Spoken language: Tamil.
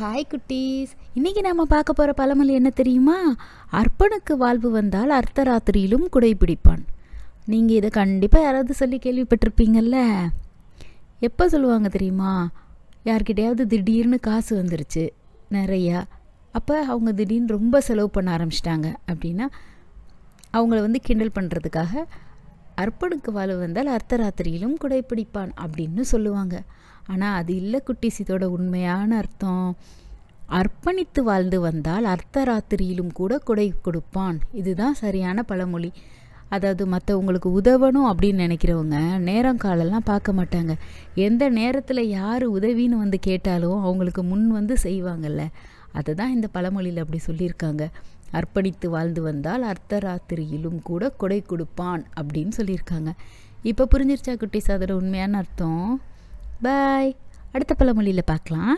ஹாய் குட்டீஸ். இன்றைக்கி நாம் பார்க்க போகிற பழமொழி என்ன தெரியுமா? அர்ப்பனுக்கு வாழ்வு வந்தால் அர்த்தராத்திரியிலும் குடை பிடிப்பான் இதை கண்டிப்பாக யாராவது சொல்லி கேள்விப்பட்டிருப்பீங்கல்ல? எப்போ சொல்லுவாங்க தெரியுமா? யார்கிட்டையாவது திடீர்னு காசு வந்துருச்சு நிறையா. அப்போ அவங்க திடீர்னு ரொம்ப செலவு பண்ண ஆரம்பிச்சிட்டாங்க அப்படின்னா அவங்கள வந்து கிண்டல் பண்ணுறதுக்காக அர்ப்பனுக்கு வாழ்வு வந்தால் அர்த்தராத்திரியிலும் குடை பிடிப்பான் அப்படின்னு சொல்லுவாங்க. ஆனால் அது இல்லை குட்டிசிதோட உண்மையான அர்த்தம். அர்ப்பணித்து வாழ்ந்து வந்தால் அர்த்தராத்திரியிலும் கூட குடை கொடுப்பான். இதுதான் சரியான பழமொழி. அதாவது மற்றவங்களுக்கு உதவணும் அப்படின்னு நினைக்கிறவங்க நேரம் காலெல்லாம் பார்க்க மாட்டாங்க. எந்த நேரத்தில் யார் உதவின்னு வந்து கேட்டாலும் அவங்களுக்கு முன் வந்து செய்வாங்கல்ல. அதை தான் இந்த பழமொழியில் அப்படி சொல்லியிருக்காங்க. அர்ப்பணித்து வாழ்ந்து வந்தால் அர்த்தராத்திரியிலும் கூட கொடை கொடுப்பான் அப்படின்னு சொல்லியிருக்காங்க. இப்போ புரிஞ்சிருச்சா குட்டி அதோட உண்மையான அர்த்தம்? பாய். அடுத்த பழமொழியில் பார்க்கலாம்.